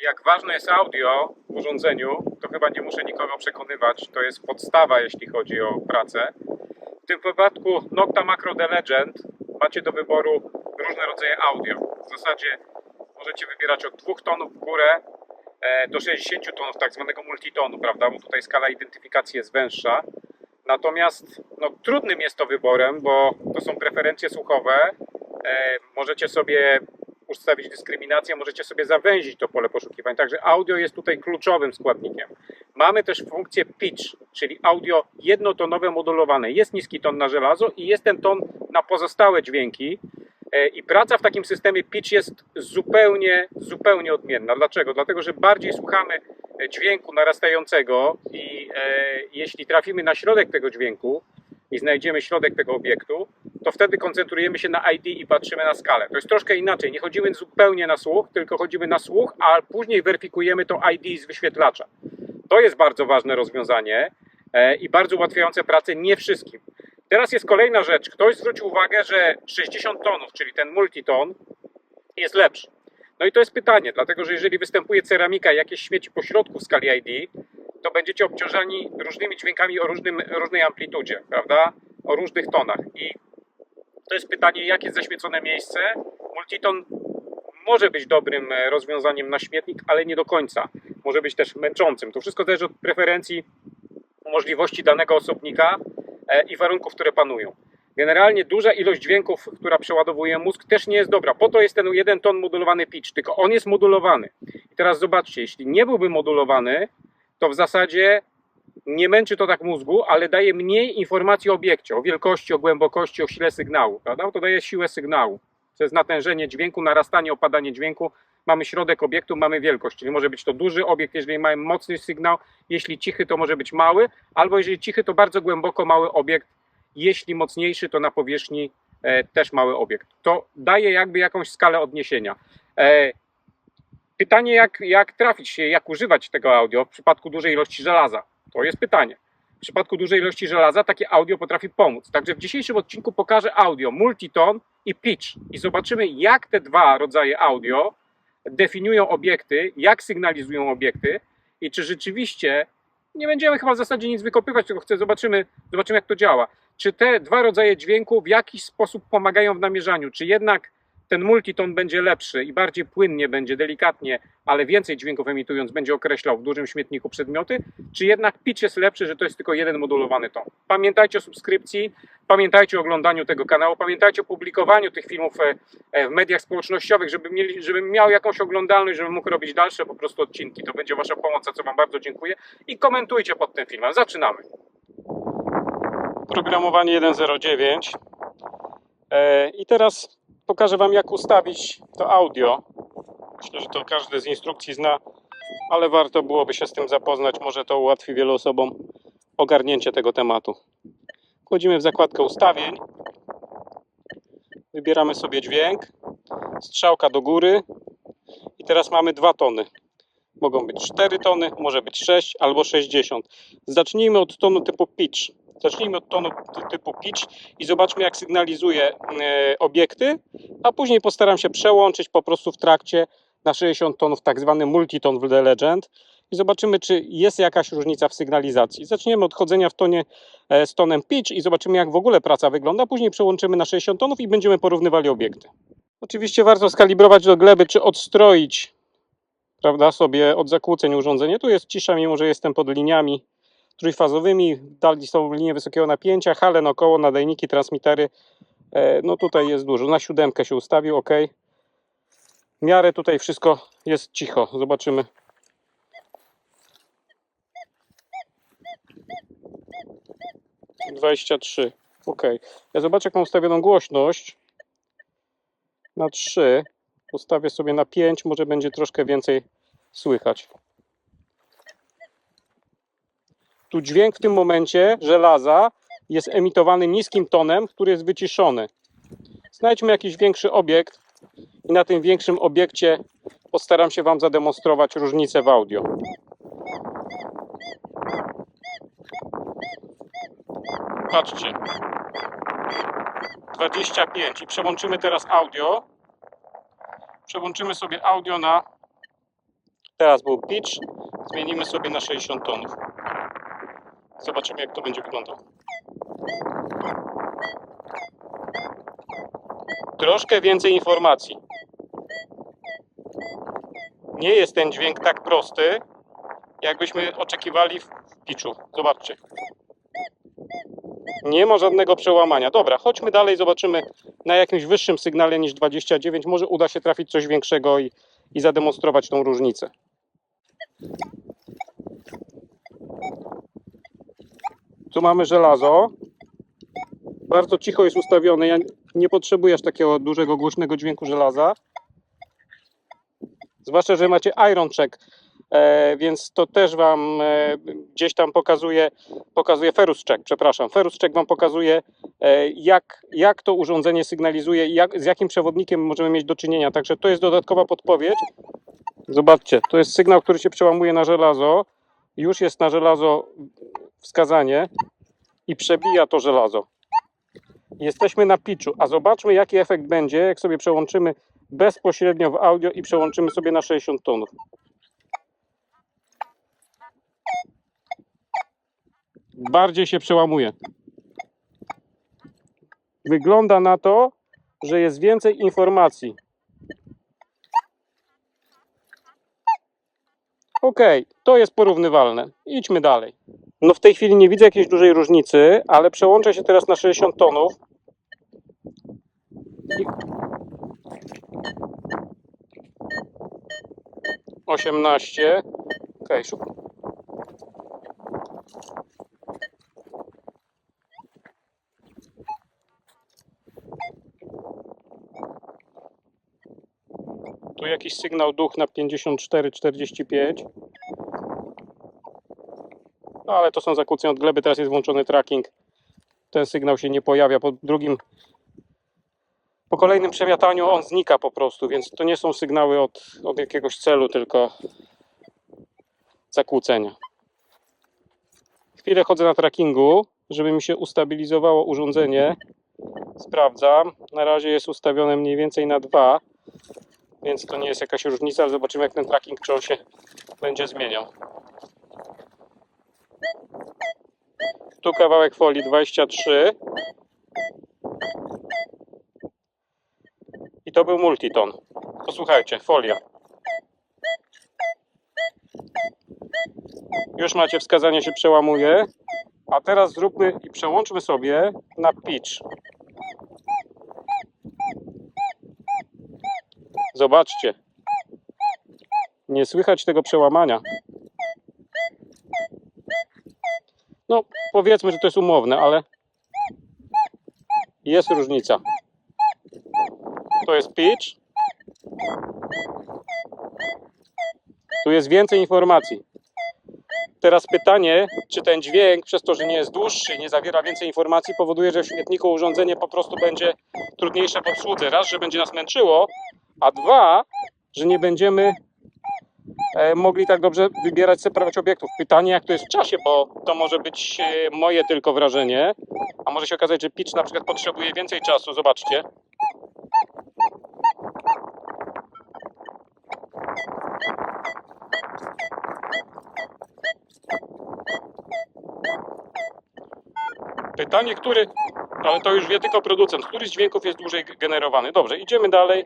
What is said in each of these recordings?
Jak ważne jest audio w urządzeniu, to chyba nie muszę nikogo przekonywać. To jest podstawa, jeśli chodzi o pracę. W tym wypadku Nocta Macro The Legend macie do wyboru różne rodzaje audio. W zasadzie możecie wybierać od 2 tonów w górę e, do 60 tonów, tak zwanego multitonu, prawda? Bo tutaj skala identyfikacji jest węższa. Natomiast no, trudnym jest to wyborem, bo to są preferencje słuchowe. E, możecie sobie ustawić dyskryminację, możecie sobie zawęzić to pole poszukiwań. Także audio jest tutaj kluczowym składnikiem. Mamy też funkcję pitch, czyli audio jednotonowe modulowane. Jest niski ton na żelazo i jest ten ton na pozostałe dźwięki. E, I praca w takim systemie pitch jest zupełnie, zupełnie odmienna. Dlaczego? Dlatego, że bardziej słuchamy e, dźwięku narastającego i e, jeśli trafimy na środek tego dźwięku i znajdziemy środek tego obiektu, to wtedy koncentrujemy się na ID i patrzymy na skalę. To jest troszkę inaczej. Nie chodzimy zupełnie na słuch, tylko chodzimy na słuch, a później weryfikujemy to ID z wyświetlacza. To jest bardzo ważne rozwiązanie e, i bardzo ułatwiające pracę nie wszystkim. Teraz jest kolejna rzecz. Ktoś zwrócił uwagę, że 60 tonów, czyli ten multiton, jest lepszy. No i to jest pytanie, dlatego że jeżeli występuje ceramika jakieś śmieci po środku w skali ID, to będziecie obciążani różnymi dźwiękami o różnym, różnej amplitudzie, prawda? O różnych tonach. I to jest pytanie, jak jest zaśmiecone miejsce. Multiton może być dobrym e, rozwiązaniem na śmietnik, ale nie do końca. Może być też męczącym. To wszystko zależy od preferencji, możliwości danego osobnika e, i warunków, które panują. Generalnie duża ilość dźwięków, która przeładowuje mózg, też nie jest dobra. Po to jest ten jeden ton modulowany pitch, tylko on jest modulowany. I teraz zobaczcie, jeśli nie byłby modulowany, to w zasadzie nie męczy to tak mózgu, ale daje mniej informacji o obiekcie, o wielkości, o głębokości, o sile sygnału. Prawda? To daje siłę sygnału. To jest natężenie dźwięku, narastanie, opadanie dźwięku. Mamy środek obiektu, mamy wielkość, czyli może być to duży obiekt, jeżeli mamy mocny sygnał, jeśli cichy, to może być mały, albo jeżeli cichy, to bardzo głęboko mały obiekt, jeśli mocniejszy, to na powierzchni e, też mały obiekt. To daje jakby jakąś skalę odniesienia. E, pytanie, jak, jak trafić, jak używać tego audio w przypadku dużej ilości żelaza? To jest pytanie. W przypadku dużej ilości żelaza takie audio potrafi pomóc. Także w dzisiejszym odcinku pokażę audio multiton i pitch i zobaczymy, jak te dwa rodzaje audio definiują obiekty, jak sygnalizują obiekty i czy rzeczywiście nie będziemy chyba w zasadzie nic wykopywać, tylko chcę zobaczymy, zobaczymy jak to działa. Czy te dwa rodzaje dźwięku w jakiś sposób pomagają w namierzaniu? Czy jednak ten multiton będzie lepszy i bardziej płynnie będzie, delikatnie, ale więcej dźwięków emitując, będzie określał w dużym śmietniku przedmioty? Czy jednak pitch jest lepszy, że to jest tylko jeden modulowany ton? Pamiętajcie o subskrypcji, pamiętajcie o oglądaniu tego kanału, pamiętajcie o publikowaniu tych filmów e, e, w mediach społecznościowych, żeby mieli, żebym miał jakąś oglądalność, żebym mógł robić dalsze po prostu odcinki. To będzie Wasza pomoc, za co Wam bardzo dziękuję. I komentujcie pod tym filmem. Zaczynamy. Programowanie 1.09. E, I teraz pokażę Wam, jak ustawić to audio. Myślę, że to każdy z instrukcji zna, ale warto byłoby się z tym zapoznać. Może to ułatwi wielu osobom ogarnięcie tego tematu. Wchodzimy w zakładkę ustawień. Wybieramy sobie dźwięk. Strzałka do góry. I teraz mamy dwa tony. Mogą być 4 tony, może być 6 albo 60. Zacznijmy od tonu typu pitch. Zacznijmy od tonu ty- typu pitch i zobaczmy, jak sygnalizuje e, obiekty, a później postaram się przełączyć po prostu w trakcie na 60 tonów, tak zwany multiton w The Legend i zobaczymy, czy jest jakaś różnica w sygnalizacji. Zaczniemy od chodzenia w tonie e, z tonem pitch i zobaczymy, jak w ogóle praca wygląda. Później przełączymy na 60 tonów i będziemy porównywali obiekty. Oczywiście warto skalibrować do gleby, czy odstroić prawda, sobie od zakłóceń urządzenie. Tu jest cisza, mimo że jestem pod liniami trójfazowymi. Dalej są linie wysokiego napięcia, hale naokoło, nadajniki, transmitery. E, No tutaj jest dużo. Na siódemkę się ustawił, ok. W miarę tutaj wszystko jest cicho. Zobaczymy. Dwadzieścia trzy. Ok. Ja zobaczę, jak mam ustawioną głośność. Na 3. Ustawię sobie na 5, może będzie troszkę więcej słychać. Tu dźwięk w tym momencie żelaza jest emitowany niskim tonem, który jest wyciszony. Znajdźmy jakiś większy obiekt i na tym większym obiekcie postaram się Wam zademonstrować różnicę w audio. Patrzcie. 25 i przełączymy teraz audio. Przełączymy sobie audio na Teraz był pitch, zmienimy sobie na 60 tonów. Zobaczymy jak to będzie wyglądało. Troszkę więcej informacji. Nie jest ten dźwięk tak prosty, jakbyśmy oczekiwali w pitchu. Zobaczcie. Nie ma żadnego przełamania. Dobra, chodźmy dalej, zobaczymy na jakimś wyższym sygnale niż 29. Może uda się trafić coś większego i, i zademonstrować tą różnicę. Tu mamy żelazo. Bardzo cicho jest ustawione. Ja nie potrzebuję aż takiego dużego, głośnego dźwięku żelaza. Zwłaszcza, że macie iron check, e, więc to też Wam e, gdzieś tam pokazuje, pokazuje ferrous check, przepraszam. Ferrous check Wam pokazuje, e, jak, jak to urządzenie sygnalizuje i jak, z jakim przewodnikiem możemy mieć do czynienia. Także to jest dodatkowa podpowiedź. Zobaczcie, to jest sygnał, który się przełamuje na żelazo. Już jest na żelazo wskazanie i przebija to żelazo. Jesteśmy na pitchu, a zobaczmy jaki efekt będzie, jak sobie przełączymy bezpośrednio w audio i przełączymy sobie na 60 tonów. Bardziej się przełamuje. Wygląda na to, że jest więcej informacji. Okej, to jest porównywalne. Idźmy dalej. No w tej chwili nie widzę jakiejś dużej różnicy, ale przełączę się teraz na 60 tonów. I- 18. Okej, szukam. Tu jakiś sygnał duch na 54-45. No ale to są zakłócenia od gleby, teraz jest włączony tracking. Ten sygnał się nie pojawia. Po drugim, po kolejnym przemiataniu on znika po prostu, więc to nie są sygnały od, od jakiegoś celu, tylko zakłócenia. Chwilę chodzę na trackingu, żeby mi się ustabilizowało urządzenie. Sprawdzam. Na razie jest ustawione mniej więcej na 2, więc to nie jest jakaś różnica, zobaczymy jak ten tracking, czy on się będzie zmieniał. Tu kawałek folii 23. I to był multiton. Posłuchajcie, folia. Już macie wskazanie się przełamuje. A teraz zróbmy i przełączmy sobie na pitch. Zobaczcie. Nie słychać tego przełamania. No, powiedzmy, że to jest umowne, ale jest różnica. To jest pitch. Tu jest więcej informacji. Teraz pytanie, czy ten dźwięk, przez to, że nie jest dłuższy, nie zawiera więcej informacji, powoduje, że w śmietniku urządzenie po prostu będzie trudniejsze w obsłudze. Raz, że będzie nas męczyło, a dwa, że nie będziemy e, mogli tak dobrze wybierać, separować obiektów. Pytanie, jak to jest w czasie, bo to może być e, moje tylko wrażenie, a może się okazać, że pitch na przykład potrzebuje więcej czasu. Zobaczcie. Pytanie, który, ale to już wie tylko producent, który z dźwięków jest dłużej generowany. Dobrze, idziemy dalej.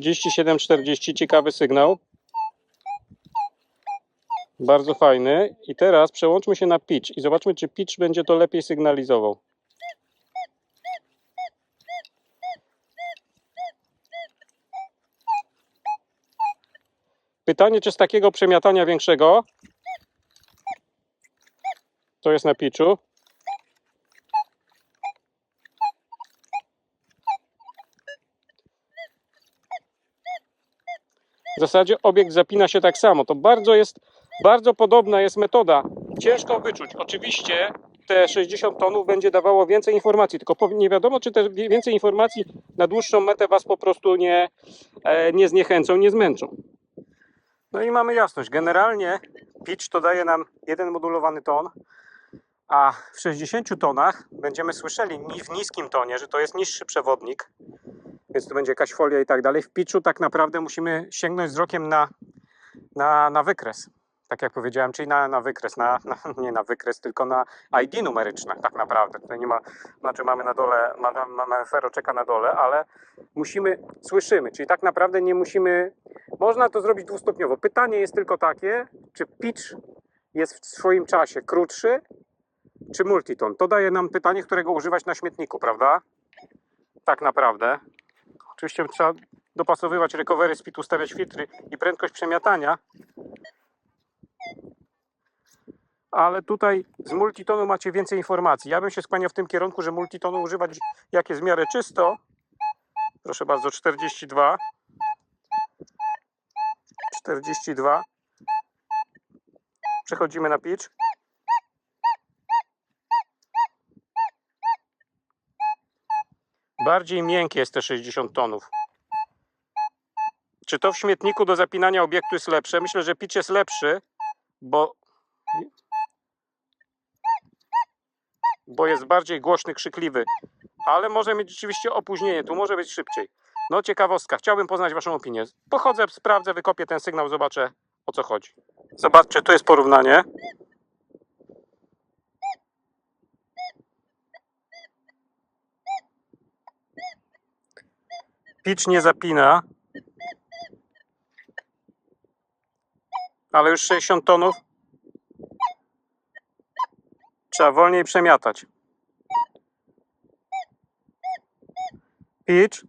37-40, ciekawy sygnał. Bardzo fajny. I teraz przełączmy się na pitch i zobaczmy, czy pitch będzie to lepiej sygnalizował. Pytanie, czy z takiego przemiatania większego to jest na pitchu. W zasadzie obiekt zapina się tak samo. To bardzo jest, bardzo podobna jest metoda. Ciężko wyczuć. Oczywiście te 60 tonów będzie dawało więcej informacji, tylko nie wiadomo, czy te więcej informacji na dłuższą metę Was po prostu nie, e, nie zniechęcą, nie zmęczą. No i mamy jasność. Generalnie pitch to daje nam jeden modulowany ton, a w 60 tonach będziemy słyszeli w niskim tonie, że to jest niższy przewodnik, więc tu będzie jakaś folia i tak dalej. W pitchu tak naprawdę musimy sięgnąć wzrokiem na, na, na wykres. Tak jak powiedziałem, czyli na, na wykres, na, na, nie na wykres, tylko na ID numeryczne tak naprawdę. Tutaj nie ma, znaczy mamy na dole, mamy, mamy feroczeka na dole, ale musimy, słyszymy, czyli tak naprawdę nie musimy, można to zrobić dwustopniowo. Pytanie jest tylko takie, czy pitch jest w swoim czasie krótszy, czy multiton? To daje nam pytanie, którego używać na śmietniku, prawda? Tak naprawdę. Oczywiście trzeba dopasowywać recovery speed, ustawiać filtry i prędkość przemiatania. Ale tutaj z multitonu macie więcej informacji. Ja bym się skłaniał w tym kierunku, że multitonu używać jak jest w miarę czysto. Proszę bardzo, 42. 42. Przechodzimy na pitch. Bardziej miękkie jest te 60 tonów. Czy to w śmietniku do zapinania obiektu jest lepsze? Myślę, że pitch jest lepszy, bo, bo jest bardziej głośny, krzykliwy. Ale może mieć rzeczywiście opóźnienie, tu może być szybciej. No ciekawostka, chciałbym poznać Waszą opinię. Pochodzę, sprawdzę, wykopię ten sygnał, zobaczę o co chodzi. Zobaczcie, tu jest porównanie. Pitch nie zapina. Ale już 60 tonów. Trzeba wolniej przemiatać. Pitch.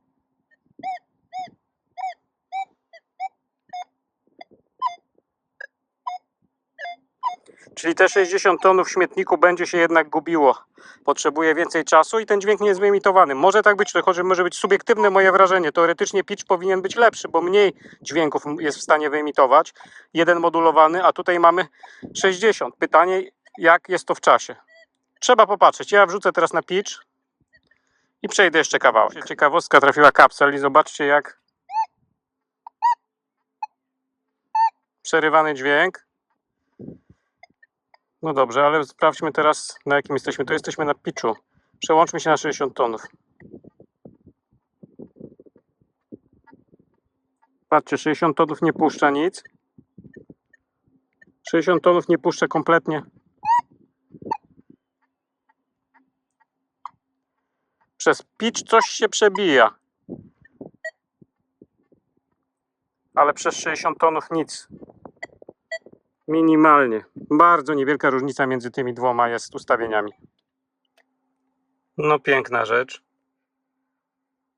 Czyli te 60 tonów w śmietniku będzie się jednak gubiło. Potrzebuje więcej czasu i ten dźwięk nie jest wyemitowany. Może tak być, tylko że może być subiektywne moje wrażenie. Teoretycznie pitch powinien być lepszy, bo mniej dźwięków jest w stanie wyemitować. Jeden modulowany, a tutaj mamy 60. Pytanie, jak jest to w czasie? Trzeba popatrzeć. Ja wrzucę teraz na pitch i przejdę jeszcze kawałek. Ciekawostka trafiła kapsel i zobaczcie jak przerywany dźwięk. No dobrze, ale sprawdźmy teraz na jakim jesteśmy. Tu jesteśmy na pitchu. Przełączmy się na 60 tonów. Patrzcie, 60 tonów nie puszcza nic. 60 tonów nie puszcza kompletnie. Przez pitch coś się przebija. Ale przez 60 tonów nic. Minimalnie. Bardzo niewielka różnica między tymi dwoma jest ustawieniami. No piękna rzecz.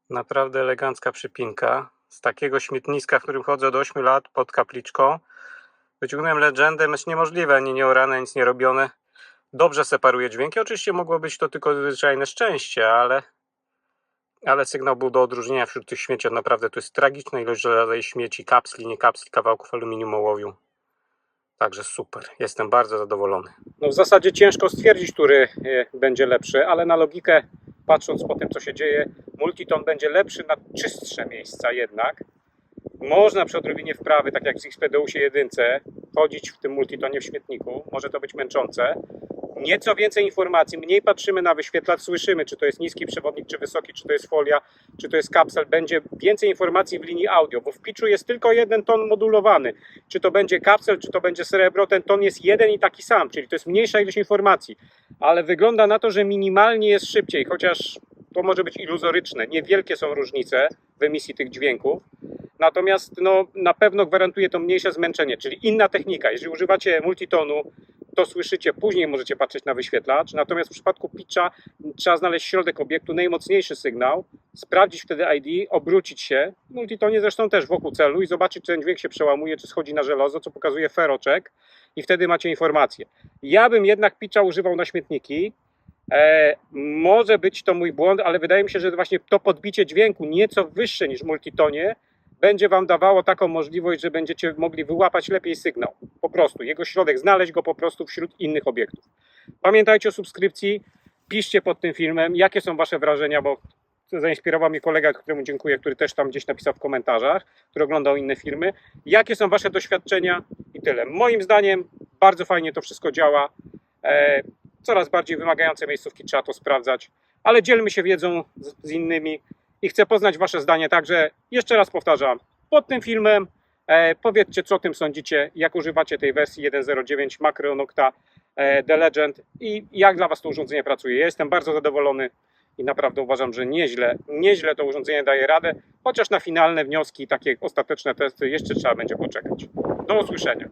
Naprawdę elegancka przypinka. Z takiego śmietniska, w którym chodzę od 8 lat pod kapliczką, wyciągnąłem legendę, jest niemożliwe, ani nie orane, nic nie robione. Dobrze separuje dźwięki. Oczywiście mogło być to tylko zwyczajne szczęście, ale, ale sygnał był do odróżnienia wśród tych śmieci. Naprawdę to jest tragiczna ilość żelaza i śmieci, kapsli, nie kapsli, kawałków aluminium ołowiu. Także super, jestem bardzo zadowolony. No w zasadzie ciężko stwierdzić, który e, będzie lepszy, ale na logikę, patrząc po tym, co się dzieje, multiton będzie lepszy na czystsze miejsca jednak. Można przy odrobinie wprawy, tak jak w Xpedeusie 1, chodzić w tym multitonie w śmietniku. Może to być męczące. Nieco więcej informacji, mniej patrzymy na wyświetlacz, słyszymy, czy to jest niski przewodnik, czy wysoki, czy to jest folia, czy to jest kapsel. Będzie więcej informacji w linii audio, bo w pitchu jest tylko jeden ton modulowany. Czy to będzie kapsel, czy to będzie srebro, ten ton jest jeden i taki sam, czyli to jest mniejsza ilość informacji. Ale wygląda na to, że minimalnie jest szybciej, chociaż to może być iluzoryczne. Niewielkie są różnice w emisji tych dźwięków. Natomiast no, na pewno gwarantuje to mniejsze zmęczenie, czyli inna technika. Jeżeli używacie multitonu, to słyszycie, później możecie patrzeć na wyświetlacz. Natomiast w przypadku pitcha trzeba znaleźć środek obiektu, najmocniejszy sygnał, sprawdzić wtedy ID, obrócić się, w multitonie zresztą też wokół celu i zobaczyć, czy ten dźwięk się przełamuje, czy schodzi na żelazo, co pokazuje feroczek i wtedy macie informację. Ja bym jednak pitcha używał na śmietniki. E, może być to mój błąd, ale wydaje mi się, że właśnie to podbicie dźwięku nieco wyższe niż multitonie będzie Wam dawało taką możliwość, że będziecie mogli wyłapać lepiej sygnał. Prostu, jego środek, znaleźć go po prostu wśród innych obiektów. Pamiętajcie o subskrypcji, piszcie pod tym filmem, jakie są Wasze wrażenia, bo zainspirował mnie kolega, któremu dziękuję, który też tam gdzieś napisał w komentarzach, który oglądał inne filmy. Jakie są Wasze doświadczenia i tyle. Moim zdaniem bardzo fajnie to wszystko działa. E, coraz bardziej wymagające miejscówki trzeba to sprawdzać, ale dzielmy się wiedzą z, z innymi i chcę poznać Wasze zdanie. Także jeszcze raz powtarzam, pod tym filmem e, powiedzcie, co o tym sądzicie, jak używacie tej wersji 1.09 Macro Nocta The Legend i jak dla Was to urządzenie pracuje. Ja jestem bardzo zadowolony i naprawdę uważam, że nieźle, nieźle to urządzenie daje radę, chociaż na finalne wnioski, takie ostateczne testy jeszcze trzeba będzie poczekać. Do usłyszenia.